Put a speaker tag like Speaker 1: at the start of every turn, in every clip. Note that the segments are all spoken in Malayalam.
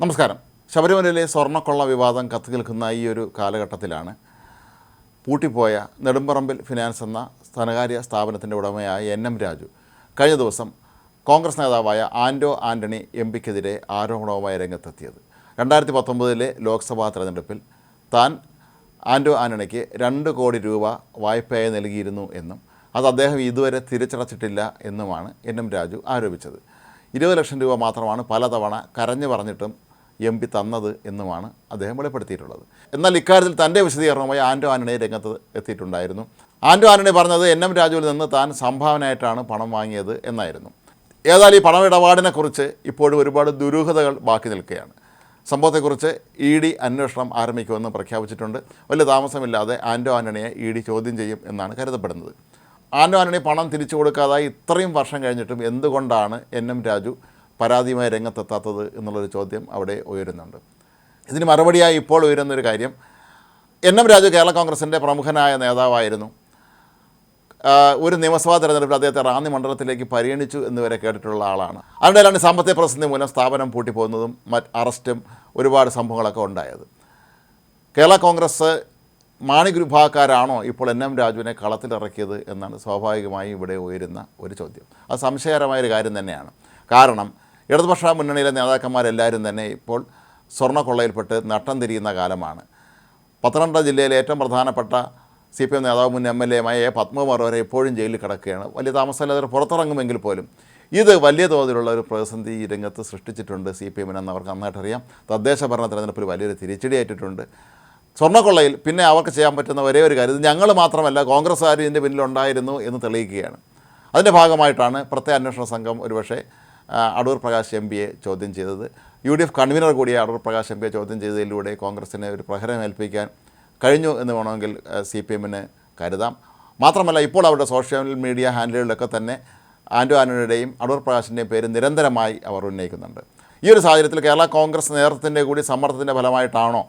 Speaker 1: നമസ്കാരം. ശബരിമലയിലെ സ്വർണക്കൊള്ള വിവാദം കത്തി നിൽക്കുന്ന ഈ ഒരു കാലഘട്ടത്തിലാണ് പൂട്ടിപ്പോയ നെടുമ്പറമ്പിൽ ഫിനാൻസ് എന്ന ധനകാര്യ സ്ഥാപനത്തിന്റെ ഉടമയായ എൻ എം രാജു കഴിഞ്ഞ ദിവസം കോൺഗ്രസ് നേതാവായ ആൻഡോ ആന്റണി എം പിക്കെതിരെ ആരോപണവുമായി രംഗത്തെത്തിയത്. രണ്ടായിരത്തി പത്തൊമ്പതിലെ ലോക്സഭാ തെരഞ്ഞെടുപ്പിൽ താൻ ആൻഡോ ആന്റണിക്ക് രണ്ട് കോടി രൂപ വായ്പയായി നൽകിയിരുന്നു എന്നും അത് അദ്ദേഹം ഇതുവരെ തിരിച്ചടച്ചിട്ടില്ല എന്നുമാണ് എൻ എം രാജു ആരോപിച്ചത്. ഇരുപത് ലക്ഷം രൂപ മാത്രമാണ് പലതവണ കരഞ്ഞു പറഞ്ഞിട്ടും എം പി തന്നത് എന്നുമാണ് അദ്ദേഹം വെളിപ്പെടുത്തിയിട്ടുള്ളത്. എന്നാൽ ഇക്കാര്യത്തിൽ തന്റെ വിശദീകരണവുമായി ആൻഡോ ആന്റണി രംഗത്ത് എത്തിയിട്ടുണ്ടായിരുന്നു. ആൻഡോ ആന്റണി പറഞ്ഞത് എൻ എം രാജുവിൽ നിന്ന് താൻ സംഭാവനയായിട്ടാണ് പണം വാങ്ങിയത് എന്നായിരുന്നു. ഏതായാലും ഈ പണമിടപാടിനെക്കുറിച്ച് ഇപ്പോഴും ഒരുപാട് ദുരൂഹതകൾ ബാക്കി നിൽക്കുകയാണ്. സംഭവത്തെക്കുറിച്ച് ഇ ഡി അന്വേഷണം ആരംഭിക്കുമെന്ന് പ്രഖ്യാപിച്ചിട്ടുണ്ട്. വലിയ താമസമില്ലാതെ ആൻഡോ ആന്റണിയെ ഇ ഡി ചോദ്യം ചെയ്യും എന്നാണ് കരുതപ്പെടുന്നത്. ആൻഡോ ആന്റണി പണം തിരിച്ചു കൊടുക്കാതായി ഇത്രയും വർഷം കഴിഞ്ഞിട്ടും എന്തുകൊണ്ടാണ് എൻ എം രാജു പരാതിയുമായി രംഗത്തെത്താത്തത് എന്നുള്ളൊരു ചോദ്യം അവിടെ ഉയരുന്നുണ്ട്. ഇതിന് മറുപടിയായി ഇപ്പോൾ ഉയരുന്നൊരു കാര്യം എൻ എം രാജു കേരള കോൺഗ്രസിന്റെ പ്രമുഖനായ നേതാവായിരുന്നു. ഒരു നിയമസഭാ തെരഞ്ഞെടുപ്പിൽ അദ്ദേഹത്തെ റാന്നി മണ്ഡലത്തിലേക്ക് പരിഗണിച്ചു എന്നുവരെ കേട്ടിട്ടുള്ള ആളാണ്. അതിനിടയിലാണ് സാമ്പത്തിക പ്രതിസന്ധി മൂലം സ്ഥാപനം പൂട്ടിപ്പോകുന്നതും മറ്റ് അറസ്റ്റും ഒരുപാട് സംഭവങ്ങളൊക്കെ ഉണ്ടായത്. കേരള കോൺഗ്രസ് മാണിക് വിഭാഗക്കാരാണോ ഇപ്പോൾ എൻ എം രാജുവിനെ കളത്തിലിറക്കിയത് എന്നാണ് സ്വാഭാവികമായി ഇവിടെ ഉയരുന്ന ഒരു ചോദ്യം. അത് സംശയകരമായൊരു കാര്യം തന്നെയാണ്. കാരണം ഇടതുപക്ഷ മുന്നണിയിലെ നേതാക്കന്മാരെല്ലാവരും തന്നെ ഇപ്പോൾ സ്വർണക്കൊള്ളയിൽപ്പെട്ട് നട്ടം തിരിയുന്ന കാലമാണ്. പത്തനംതിട്ട ജില്ലയിലെ ഏറ്റവും പ്രധാനപ്പെട്ട സി പി എം നേതാവ് മുൻ എം എൽ എമായ എ പത്മകുമാർ വരെ ഇപ്പോഴും ജയിലിൽ കിടക്കുകയാണ്. വലിയ താമസമില്ലാതെ പുറത്തിറങ്ങുമെങ്കിൽ പോലും ഇത് വലിയ തോതിലുള്ള ഒരു പ്രതിസന്ധി രംഗത്ത് സൃഷ്ടിച്ചിട്ടുണ്ട് സി പി എമ്മിനെന്ന് അവർക്ക് നന്നായിട്ടറിയാം. തദ്ദേശ ഭരണ തെരഞ്ഞെടുപ്പിൽ വലിയൊരു തിരിച്ചടിയേറ്റിട്ടുണ്ട് സ്വർണക്കൊള്ളയിൽ പിന്നെ അവർക്ക് ചെയ്യാൻ പറ്റുന്ന ഒരേ ഒരു കാര്യം ഞങ്ങൾ മാത്രമല്ല കോൺഗ്രസ്സുകാർ ഇതിന്റെ പിന്നിലുണ്ടായിരുന്നു എന്ന് തെളിയിക്കുകയാണ്. അതിന്റെ ഭാഗമായിട്ടാണ് പ്രത്യേക അന്വേഷണ സംഘം ഒരുപക്ഷെ അടൂർ പ്രകാശ് എം പിയെ ചോദ്യം ചെയ്തത്. യു ഡി എഫ് കൺവീനർ കൂടിയ അടൂർ പ്രകാശ് എം പിയെ ചോദ്യം ചെയ്തതിലൂടെ കോൺഗ്രസിനെ ഒരു പ്രഹരം ഏൽപ്പിക്കാൻ കഴിഞ്ഞു എന്ന് വേണമെങ്കിൽ സി പി എമ്മിന് കരുതാം. മാത്രമല്ല ഇപ്പോൾ അവരുടെ സോഷ്യൽ മീഡിയ ഹാൻഡിലുകളിലൊക്കെ തന്നെ ആൻഡോ ആനോയുടെയും അടൂർ പ്രകാശിന്റെയും പേര് നിരന്തരമായി അവർ ഉന്നയിക്കുന്നുണ്ട്. ഈ ഒരു സാഹചര്യത്തിൽ കേരള കോൺഗ്രസ് നേതൃത്വത്തിന്റെ കൂടി സമ്മർദ്ദത്തിന്റെ ഫലമായിട്ടാണോ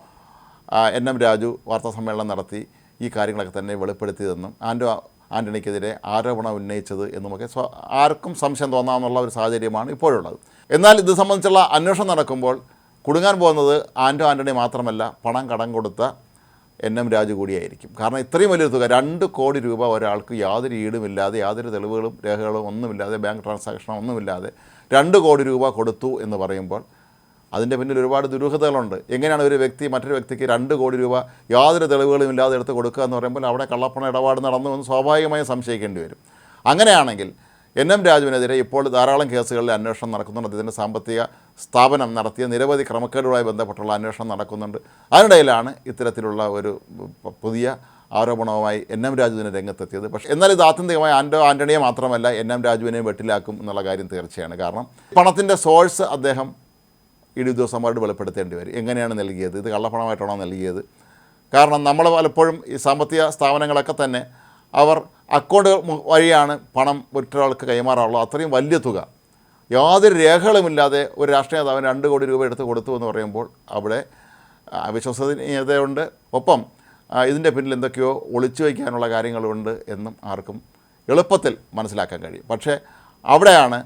Speaker 1: എൻ എം രാജു വാർത്താ സമ്മേളനം നടത്തി ഈ കാര്യങ്ങളൊക്കെ തന്നെ വെളിപ്പെടുത്തിയതെന്നും ആൻഡോ ആന്റണിക്കെതിരെ ആരോപണം ഉന്നയിച്ചത് എന്നുമൊക്കെ സ്വ ആർക്കും സംശയം തോന്നാമെന്നുള്ള ഒരു സാഹചര്യമാണ് ഇപ്പോഴുള്ളത്. എന്നാൽ ഇത് സംബന്ധിച്ചുള്ള അന്വേഷണം നടക്കുമ്പോൾ കുടുങ്ങാൻ പോകുന്നത് ആൻഡോ ആന്റണി മാത്രമല്ല പണം കടം കൊടുത്ത എൻ എം രാജു കൂടിയായിരിക്കും. കാരണം ഇത്രയും വലിയൊരു തുക രണ്ട് കോടി രൂപ ഒരാൾക്ക് യാതൊരു ഈടുമില്ലാതെ യാതൊരു തെളിവുകളും രേഖകളും ഒന്നുമില്ലാതെ ബാങ്ക് ട്രാൻസാക്ഷനോ ഒന്നുമില്ലാതെ രണ്ട് കോടി രൂപ കൊടുത്തു എന്ന് പറയുമ്പോൾ അതിന്റെ പിന്നിൽ ഒരുപാട് ദുരൂഹതകളുണ്ട്. എങ്ങനെയാണ് ഒരു വ്യക്തി മറ്റൊരു വ്യക്തിക്ക് രണ്ട് കോടി രൂപ യാതൊരു തെളിവുകളും ഇല്ലാതെ എടുത്ത് കൊടുക്കുക എന്ന് പറയുമ്പോൾ അവിടെ കള്ളപ്പണ ഇടപാട് നടന്നു എന്ന് സ്വാഭാവികമായും സംശയിക്കേണ്ടി വരും. അങ്ങനെയാണെങ്കിൽ എൻ എം രാജുവിനെതിരെ ഇപ്പോൾ ധാരാളം കേസുകളിൽ അന്വേഷണം നടക്കുന്നുണ്ട്. അദ്ദേഹത്തിന്റെ സാമ്പത്തിക സ്ഥാപനം നടത്തിയ നിരവധി ക്രമക്കേടുമായി ബന്ധപ്പെട്ടുള്ള അന്വേഷണം നടക്കുന്നുണ്ട്. അതിനിടയിലാണ് ഇത്തരത്തിലുള്ള ഒരു പുതിയ ആരോപണവുമായി എൻ എം രാജുവിനെ രംഗത്തെത്തിയത്. പക്ഷേ എന്നാൽ ഇത് ആത്യന്തികമായി ആൻഡോ ആന്റണിയെ മാത്രമല്ല എൻ എം രാജുവിനെയും വെട്ടിലാക്കും എന്നുള്ള കാര്യം തീർച്ചയാണ്. കാരണം പണത്തിന്റെ സോഴ്സ് അദ്ദേഹം ഇടി ഉദ്യോഗസ്ഥന്മാരോട് വെളിപ്പെടുത്തേണ്ടി വരും. എങ്ങനെയാണ് നൽകിയത്? ഇത് കള്ളപ്പണമായിട്ടാണോ നൽകിയത്? കാരണം നമ്മൾ പലപ്പോഴും ഈ സാമ്പത്തിക സ്ഥാപനങ്ങളൊക്കെ തന്നെ അവർ അക്കൗണ്ട് വഴിയാണ് പണം മറ്റൊരാൾക്ക് കൈമാറാറുള്ളത്. അത്രയും വലിയ തുക. യാതൊരു രേഖകളുമില്ലാതെ ഒരു രാഷ്ട്രീയ നേതാവിന് രണ്ട് കോടി രൂപ എടുത്ത് കൊടുത്തു എന്ന് പറയുമ്പോൾ അവിടെ അവിശ്വസനീയതയുണ്ട് വിശ്വസനീയതയുണ്ട്. ഒപ്പം ഇതിന്റെ പിന്നിൽ എന്തൊക്കെയോ ഒളിച്ചു വയ്ക്കാനുള്ള കാര്യങ്ങളുണ്ട് എന്നും ആർക്കും എളുപ്പത്തിൽ മനസ്സിലാക്കാൻ കഴിയും. പക്ഷേ അവിടെയാണ്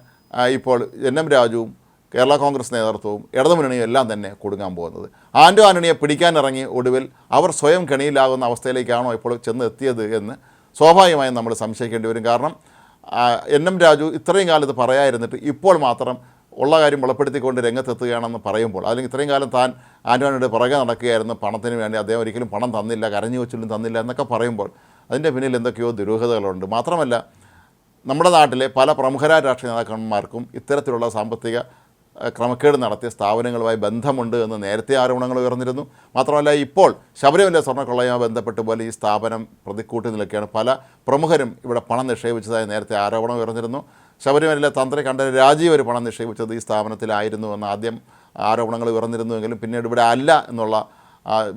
Speaker 1: ഇപ്പോൾ എൻ എം രാജുവും കേരള കോൺഗ്രസ് നേതൃത്വവും ഇടതുമുന്നണിയും എല്ലാം തന്നെ കൊടുങ്ങാൻ പോകുന്നത്. ആൻഡോ ആന്റണിയെ പിടിക്കാനിറങ്ങി ഒടുവിൽ അവർ സ്വയം കെണിയിലാകുന്ന അവസ്ഥയിലേക്കാണോ ഇപ്പോൾ ചെന്ന് എത്തിയത് എന്ന് സ്വാഭാവികമായും നമ്മൾ സംശയിക്കേണ്ടി വരും. കാരണം എൻ എം രാജു ഇത്രയും ഇത് പറയാതിരുന്നിട്ട് ഇപ്പോൾ മാത്രം ഉള്ള കാര്യം വെളിപ്പെടുത്തിക്കൊണ്ട് രംഗത്തെത്തുകയാണെന്ന് പറയുമ്പോൾ അല്ലെങ്കിൽ ഇത്രയും കാലം താൻ ആന്റോണിയുടെ പുറകെ നടക്കുകയായിരുന്നു പണത്തിന് വേണ്ടി അദ്ദേഹം ഒരിക്കലും പണം തന്നില്ല കരഞ്ഞു വെച്ചിട്ടും തന്നില്ല എന്നൊക്കെ പറയുമ്പോൾ അതിന്റെ പിന്നിൽ എന്തൊക്കെയോ ദുരൂഹതകളുണ്ട്. മാത്രമല്ല നമ്മുടെ നാട്ടിലെ പല പ്രമുഖരായ രാഷ്ട്രീയ നേതാക്കന്മാർക്കും ഇത്തരത്തിലുള്ള സാമ്പത്തിക ക്രമക്കേട് നടത്തിയ സ്ഥാപനങ്ങളുമായി ബന്ധമുണ്ട് എന്ന് നേരത്തെ ആരോപണങ്ങൾ ഉയർന്നിരുന്നു. മാത്രമല്ല ഇപ്പോൾ ശബരിമല സ്വർണക്കൊള്ളയുമായി ബന്ധപ്പെട്ട് പോലെ ഈ സ്ഥാപനം പ്രതിക്കൂട്ടി നിൽക്കുകയാണ്. പല പ്രമുഖരും ഇവിടെ പണം നിക്ഷേപിച്ചതായി നേരത്തെ ആരോപണം ഉയർന്നിരുന്നു. ശബരിമലയിലെ തന്ത്രി കണ്ട രാജീവ് ഒരു പണം നിക്ഷേപിച്ചത് ഈ സ്ഥാപനത്തിലായിരുന്നു എന്ന് ആദ്യം ആരോപണങ്ങൾ ഉയർന്നിരുന്നുവെങ്കിലും പിന്നീട് ഇവിടെ അല്ല എന്നുള്ള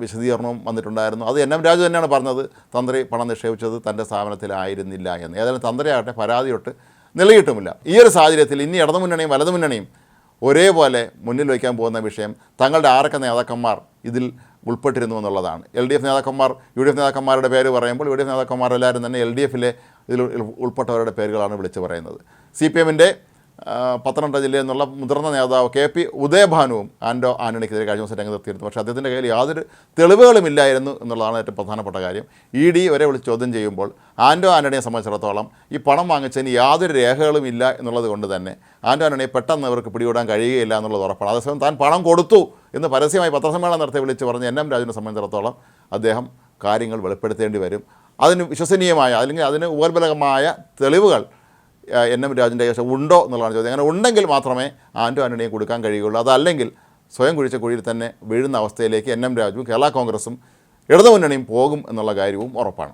Speaker 1: വിശദീകരണവും വന്നിട്ടുണ്ടായിരുന്നു. അത് എൻ എം രാജു തന്നെയാണ് പറഞ്ഞത്. തന്ത്രി പണം നിക്ഷേപിച്ചത് തന്റെ സ്ഥാപനത്തിലായിരുന്നില്ല എന്ന്. ഏതായാലും തന്ത്രിയാകട്ടെ പരാതിയൊട്ട് നിലയിട്ടുമില്ല. ഈ ഒരു സാഹചര്യത്തിൽ ഇനി ഇടതുമുന്നണിയും വലതുമുന്നണിയും ഒരേപോലെ മുന്നിൽ വയ്ക്കാൻ പോകുന്ന വിഷയം തങ്ങളുടെ ആരൊക്കെ നേതാക്കന്മാർ ഇതിൽ ഉൾപ്പെട്ടിരുന്നു എന്നുള്ളതാണ്. എൽ ഡി എഫ് നേതാക്കന്മാർ യു ഡി എഫ് നേതാക്കന്മാരുടെ പേര് പറയുമ്പോൾ യു ഡി എഫ് നേതാക്കന്മാരെല്ലാവരും തന്നെ എൽ ഡി എഫിലെ ഇതിൽ ഉൾപ്പെട്ടവരുടെ പേരുകളാണ് വിളിച്ചു പറയുന്നത്. സി പി എമ്മിന്റെ പത്തനംതിട്ട ജില്ലയിൽ നിന്നുള്ള മുതിർന്ന നേതാവ് കെ പി ഉദയഭാനുവും ആൻഡോ ആന്റണിക്കെതിരെ കഴിഞ്ഞ ദിവസം രംഗത്തെത്തിയിരുന്നു പക്ഷേ അദ്ദേഹത്തിന്റെ കയ്യിൽ യാതൊരു തെളിവുകളും ഇല്ലായിരുന്നു എന്നുള്ളതാണ് ഏറ്റവും പ്രധാനപ്പെട്ട കാര്യം. ഇ ഡി വരെ വിളിച്ച് ചോദ്യം ചെയ്യുമ്പോൾ ആൻഡോ ആന്റണിയെ സംബന്ധിച്ചിടത്തോളം ഈ പണം വാങ്ങിച്ചതിന് യാതൊരു രേഖകളും ഇല്ല എന്നുള്ളത് കൊണ്ട് തന്നെ ആൻഡോ ആന്റണിയെ പെട്ടെന്ന് ഇവർക്ക് പിടികൂടാൻ കഴിയുകയില്ല എന്നുള്ളത് ഉറപ്പാണ്. അതേസമയം താൻ പണം കൊടുത്തു എന്ന് പരസ്യമായി പത്രസമ്മേളനം നടത്തി വിളിച്ച് പറഞ്ഞ് എൻ എം രാജുവിനെ സംബന്ധിച്ചിടത്തോളം അദ്ദേഹം കാര്യങ്ങൾ വെളിപ്പെടുത്തേണ്ടി വരും. അതിന് വിശ്വസനീയമായ അല്ലെങ്കിൽ അതിന് ഉപർബലകമായ തെളിവുകൾ എൻ എം രാജന്റെ കൈവശം ഉണ്ടോ എന്നുള്ളതാണ് ചോദ്യം. അങ്ങനെ ഉണ്ടെങ്കിൽ മാത്രമേ ആന്റോ ആന്റണിയെ കൊടുക്കാൻ കഴിയുള്ളൂ അതല്ലെങ്കിൽ സ്വയം കുഴിച്ച കുഴിയിൽ തന്നെ വീഴുന്ന അവസ്ഥയിലേക്ക് എൻ എം രാജുവും കേരള കോൺഗ്രസും ഇടതുമുന്നണിയും പോകും എന്നുള്ള കാര്യവും ഉറപ്പാണ്.